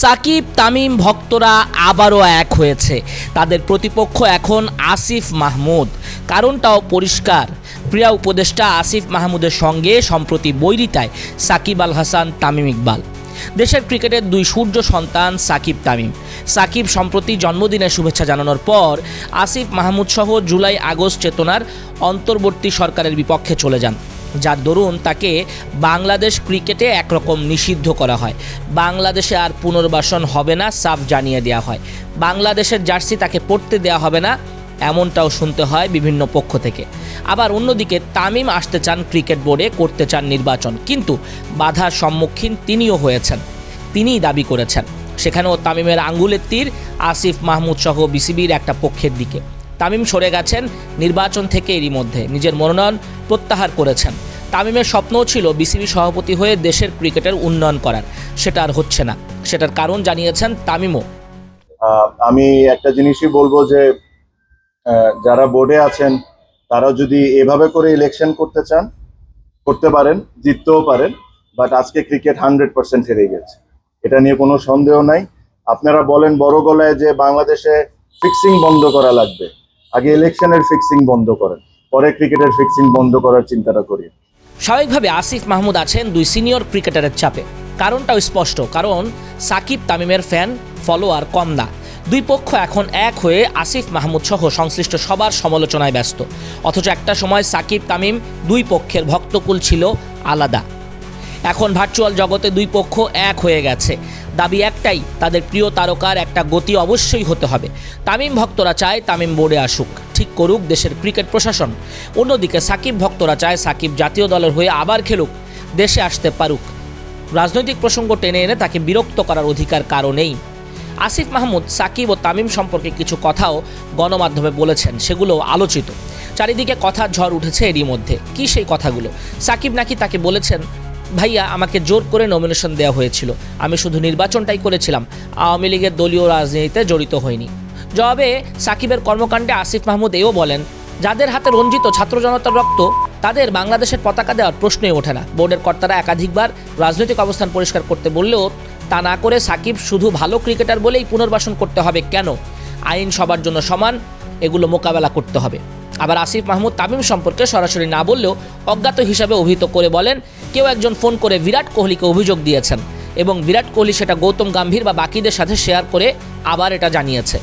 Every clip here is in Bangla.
সাকিব, তামিম ভক্তরা আবারও এক হয়েছে। তাদের প্রতিপক্ষ এখন আসিফ মাহমুদ। কারণটাও পরিষ্কার। প্রিয়া উপদেষ্টা আসিফ মাহমুদের সঙ্গে সম্প্রতি বৈরিতায় সাকিব আল হাসান, তামিম ইকবাল। দেশের ক্রিকেটের দুই সূর্য সন্তান সাকিব, তামিম। সাকিব সম্প্রতি জন্মদিনের শুভেচ্ছা জানানোর পর আসিফ মাহমুদ সহ জুলাই আগস্ট চেতনার অন্তর্বর্তী সরকারের বিপক্ষে চলে যান। যার দরুন তাকে বাংলাদেশ ক্রিকেটে একরকম নিষিদ্ধ করা হয়। বাংলাদেশে আর পুনর্বাসন হবে না, সাফ জানিয়ে দেওয়া হয়। বাংলাদেশের জার্সি তাকে পড়তে দেওয়া হবে না, এমনটাও শুনতে হয় বিভিন্ন পক্ষ থেকে। আবার অন্যদিকে তামিম আসতে চান ক্রিকেট বোর্ডে, করতে চান নির্বাচন। কিন্তু বাধার সম্মুখীন তিনিও হয়েছেন। তিনিই দাবি করেছেন। সেখানেও তামিমের আঙ্গুলের তীর আসিফ মাহমুদ সহ বিসিবির একটা পক্ষের দিকে। তামিম সরে গেছেন নির্বাচন থেকে এরই মধ্যে। নিজের মনোনয়ন প্রত্যাহার করেছেন। তামিমের স্বপ্নও ছিল বিসিবি সভাপতি হয়ে দেশের ক্রিকেটের উন্নয়ন করার। সেটা আর হচ্ছে না। সেটার কারণ জানিয়েছেন তামিমও। আমি একটা জিনিসই বলব যে যারা বোর্ডে আছেন, তারা যদি এভাবে করে ইলেকশন করতে চান, করতে পারেন, জিততেও পারেন বাট আজকে ক্রিকেট হান্ড্রেড পার্সেন্ট হেরে গেছে। এটা নিয়ে কোনো সন্দেহ নাই। আপনারা বলেন বড় গলায় যে বাংলাদেশে ফিক্সিং বন্ধ করা লাগবে। আগে ইলেকশনের ফিক্সিং বন্ধ করেন, পরে ক্রিকেটের ফিক্সিং বন্ধ করার চিন্তাটা করি স্বাভাবিকভাবে আসিফ মাহমুদ আছেন দুই সিনিয়র ক্রিকেটারের চাপে। কারণটাও স্পষ্ট, কারণ সাকিব তামিমের ফ্যান ফলোয়ার কম না। দুই পক্ষ এখন এক হয়ে আসিফ মাহমুদ সহ সংশ্লিষ্ট সবার সমালোচনায় ব্যস্ত। অথচ একটা সময় সাকিব তামিম দুই পক্ষের ভক্তকুল ছিল আলাদা। এখন ভার্চুয়াল জগতে দুই পক্ষ এক হয়ে গেছে। দাবি একটাই, তাদের প্রিয় তারকার একটা গতি অবশ্যই হতে হবে। তামিম ভক্তরা চায় তামিম বোর্ডে আসুক। ঠিক করুক দেশের ক্রিকেট প্রশাসন। অন্যদিকে সাকিব ভক্তরা চায় সাকিব জাতীয় দলের হয়ে আবার খেলুক, দেশে আসতে পারুক। রাজনৈতিক প্রসঙ্গ টেনে এনে তাকে বিরক্ত করার অধিকার কারণেই। আসিফ মাহমুদ, সাকিব ও তামিম সম্পর্কে কিছু কথাও গণমাধ্যমে বলেছেন, সেগুলো আলোচিত। চারিদিকে কথার ঝড় উঠেছে এরই মধ্যে। কি সেই কথাগুলো? সাকিব নাকি তাকে বলেছেন ভাইয়া, আমাকে জোর করে নমিনেশন দেওয়া হয়েছিল। আমি শুধু নির্বাচনটাই করেছিলাম। আওয়ামী লীগের দলীয় রাজনীতিতে জড়িত হইনি। জবাবে সাকিবের কর্মকাণ্ডে আসিফ মাহমুদ এও বলেন, যাদের হাতে রঞ্জিত ছাত্র জনতার রক্ত, তাদের বাংলাদেশের পতাকা দেওয়ার প্রশ্নই ওঠে না। বোর্ডের কর্তারা একাধিকবার রাজনৈতিক অবস্থান পরিষ্কার করতে বললেও, তা না করে সাকিব শুধু ভালো ক্রিকেটার বলেই পুনর্বাসন করতে হবে কেন? আইন সবার জন্য সমান, এগুলো মোকাবেলা করতে হবে। আবার আসিফ মাহমুদ তামিম সম্পর্কে সরাসরি না বললেও অজ্ঞাত হিসাবে অভিহিত করে বলেন, কেউ একজন ফোন করে বিরাট কোহলিকে অভিযোগ দিয়েছেন এবং বিরাট কোহলি সেটা গৌতম গাম্ভীর বা বাকিদের সাথে শেয়ার করে আবার এটা জানিয়েছে।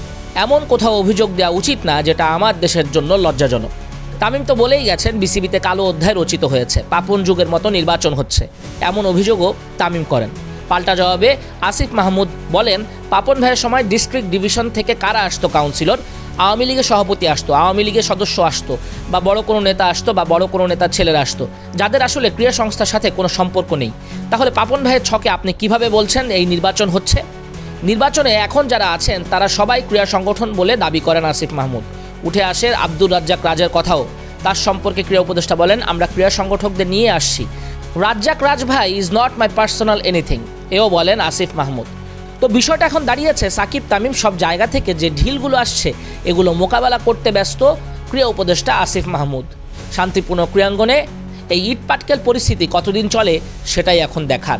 এমন কোথাও অভিযোগ দেওয়া উচিত না যেটা আমার দেশের জন্য লজ্জাজনক। তামিম তো বলেই গেছেন, বিসিবিতে কালো অধ্যায় রচিত হয়েছে, পাপন যুগের মতো নির্বাচন হচ্ছে। এমন অভিযোগও তামিম করেন। পাল্টা জবাবে আসিফ মাহমুদ বলেন, পাপন ভাইয়ের সময় ডিস্ট্রিক্ট ডিভিশন থেকে কারা আসতো কাউন্সিলর? আওয়ামী লীগের সভাপতি আসতো, আওয়ামী লীগের সদস্য আসতো, বা বড় কোনো নেতা আসতো, বা বড় কোনো নেতার ছেলেরা আসতো। যাদের আসলে ক্রীড়া সংস্থার সাথে কোনো সম্পর্ক নেই। তাহলে পাপন ভাইয়ের ছকে আপনি কীভাবে বলছেন এই নির্বাচন হচ্ছে? নির্বাচনে এখন যারা আছেন, তারা সবাই ক্রীড়া সংগঠন বলে দাবি করেন আসিফ মাহমুদ। উঠে আসে আব্দুর রাজ্জাক রাজের কথাও। তার সম্পর্কে ক্রীড়া উপদেষ্টা বলেন, আমরা ক্রীড়া সংগঠকদের নিয়ে আসছি। রাজ্জাক রাজ ভাই is not my personal anything এও বলেন আসিফ মাহমুদ। তো বিষয়টা এখন দাঁড়িয়েছে, সাকিব, তামিম সব জায়গা থেকে যে ঢিলগুলো আসছে, এগুলো মোকাবেলা করতে ব্যস্ত ক্রীড়া উপদেষ্টা আসিফ মাহমুদ। শান্তিপূর্ণ ক্রিয়াঙ্গনে এই ইট পাটকেল পরিস্থিতি কতদিন চলে সেটাই এখন দেখার।